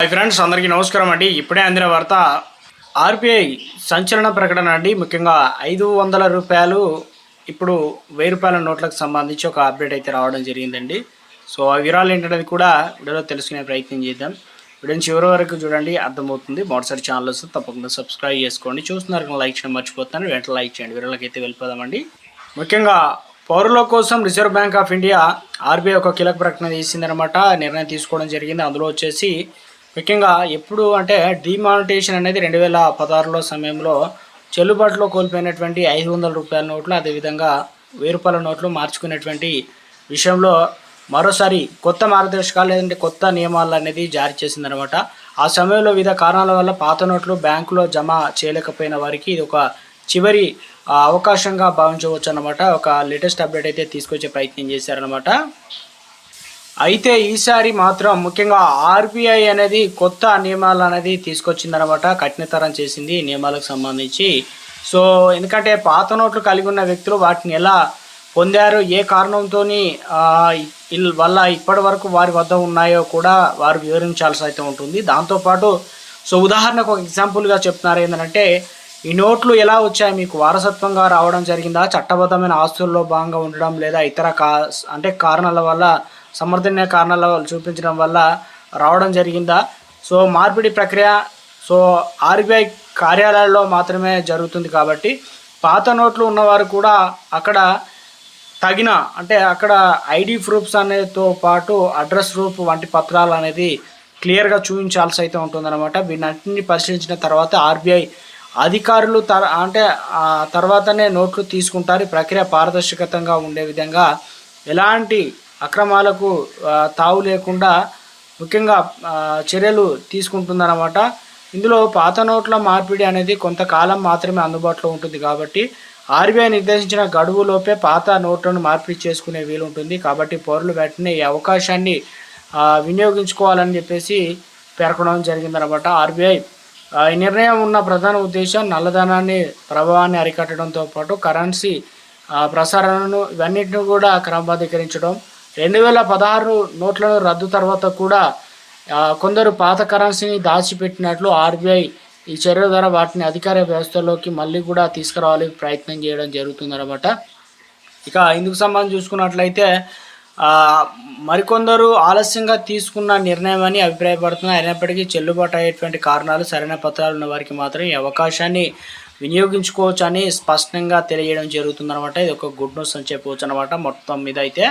Hi friends అందరికీ నమస్కారం అండి. ఇప్పుడే అందిన వార్త ఆర్బీఐ సంచలన ప్రకటన అండి. ముఖ్యంగా ఐదు వందల రూపాయలు ఇప్పుడు వెయ్యి రూపాయల నోట్లకు సంబంధించి ఒక అప్డేట్ అయితే రావడం జరిగిందండి. సో ఆ వివరాలు ఏంటనేది కూడా వీడియోలో తెలుసుకునే ప్రయత్నం చేద్దాం. వీడియోని చివరి వరకు చూడండి అర్థమవుతుంది. మొదటిసారి ఛానల్ వస్తే తప్పకుండా సబ్స్క్రైబ్ చేసుకోండి. చూస్తున్నారు లైక్ చేయడం మర్చిపోతాను వెంటనే లైక్ చేయండి. వీడియోలోకి అయితే వెళ్ళిపోదామండి. ముఖ్యంగా పౌరుల కోసం Reserve Bank of India RBI ఒక కీలక ప్రకటన చేసిందనమాట నిర్ణయం తీసుకోవడం జరిగింది. అందులో వచ్చేసి ముఖ్యంగా ఎప్పుడు అంటే డిమానిటేషన్ అనేది రెండు వేల పదహారులో సమయంలో చెల్లుబాటులో కోల్పోయినటువంటి ఐదు వందల రూపాయల నోట్లు అదేవిధంగా వెయ్యి రూపాయల నోట్లు మార్చుకునేటువంటి విషయంలో మరోసారి కొత్త మార్గదర్శకాలు లేదంటే కొత్త నియమాలు అనేది జారీ చేసిందనమాట ఆ సమయంలో వివిధ కారణాల వల్ల పాత నోట్లు బ్యాంకులో జమ చేయలేకపోయిన వారికి ఇది ఒక చివరి అవకాశంగా భావించవచ్చు అనమాట ఒక లేటెస్ట్ అప్డేట్ అయితే తీసుకొచ్చే ప్రయత్నం చేశారనమాట అయితే ఈసారి మాత్రం ముఖ్యంగా ఆర్బీఐ అనేది కొత్త నియమాలు అనేది తీసుకొచ్చిందనమాట కఠినతరం చేసింది ఈ నియమాలకు సంబంధించి. సో ఎందుకంటే పాత నోట్లు కలిగి ఉన్న వ్యక్తులు వాటిని ఎలా పొందారు ఏ కారణంతో వల్ల ఇప్పటి వరకు వారి వద్ద ఉన్నాయో కూడా వారు వివరించాల్సి అయితే ఉంటుంది. దాంతోపాటు సో ఉదాహరణకు ఒక ఎగ్జాంపుల్గా చెప్తున్నారు ఏంటంటే ఈ నోట్లు ఎలా వచ్చాయి? మీకు వారసత్వంగా రావడం జరిగిందా? చట్టబద్ధమైన ఆస్తుల్లో భాగంగా ఉండడం లేదా ఇతర కా అంటే కారణాల వల్ల సమర్థనీయ కారణాల చూపించడం వల్ల రావడం జరిగిందా? సో మార్పిడి ప్రక్రియ సో ఆర్బీఐ కార్యాలయాల్లో మాత్రమే జరుగుతుంది కాబట్టి పాత నోట్లు ఉన్నవారు కూడా అక్కడ తగిన అంటే అక్కడ ఐడి ప్రూఫ్స్ అనేతో పాటు అడ్రస్ ప్రూఫ్ వంటి పత్రాలు అనేది క్లియర్గా చూపించాల్సి అయితే ఉంటుందన్నమాట. వీటన్నిటిని పరిశీలించిన తర్వాత ఆర్బీఐ అధికారులు తర్ అంటే ఆ తర్వాతనే నోట్లు తీసుకుంటారు. ప్రక్రియ పారదర్శకతంగా ఉండే విధంగా ఎలాంటి అక్రమాలకు తావు లేకుండా ముఖ్యంగా చర్యలు తీసుకుంటుందన్నమాట. ఇందులో పాత నోట్ల మార్పిడి అనేది కొంతకాలం మాత్రమే అందుబాటులో ఉంటుంది కాబట్టి ఆర్బీఐ నిర్దేశించిన గడువులోపే పాత నోట్లను మార్పిడి చేసుకునే వీలు ఉంటుంది కాబట్టి పౌరులు వెంటనే ఈ అవకాశాన్ని వినియోగించుకోవాలని చెప్పేసి పేర్కొనడం జరిగిందనమాట ఆర్బీఐ ఈ నిర్ణయం ఉన్న ప్రధాన ఉద్దేశం నల్లధనాన్ని ప్రభావాన్ని అరికట్టడంతో పాటు కరెన్సీ ప్రసారణను ఇవన్నిటిని కూడా క్రమబద్ధీకరించడం. రెండు వేల పదహారు నోట్లను రద్దు తర్వాత కూడా కొందరు పాత కరెన్సీని దాచిపెట్టినట్లు ఆర్బీఐ ఈ చర్య ద్వారా వాటిని అధికార వ్యవస్థలోకి మళ్ళీ కూడా తీసుకురావాలి ప్రయత్నం చేయడం జరుగుతుందన్నమాట. ఇక ఇందుకు సంబంధించి చూసుకున్నట్లయితే మరికొందరు ఆలస్యంగా తీసుకున్న నిర్ణయం అని అభిప్రాయపడుతున్నారు. అయినప్పటికీ చెల్లుబాటు అయ్యేటువంటి కారణాలు సరైన పత్రాలు ఉన్న వారికి మాత్రం ఈ అవకాశాన్ని వినియోగించుకోవచ్చు అని స్పష్టంగా తెలియజేయడం జరుగుతుందన్నమాట. ఇది ఒక గుడ్ న్యూస్ అని చెప్పవచ్చు అనమాట మొత్తం మీద అయితే.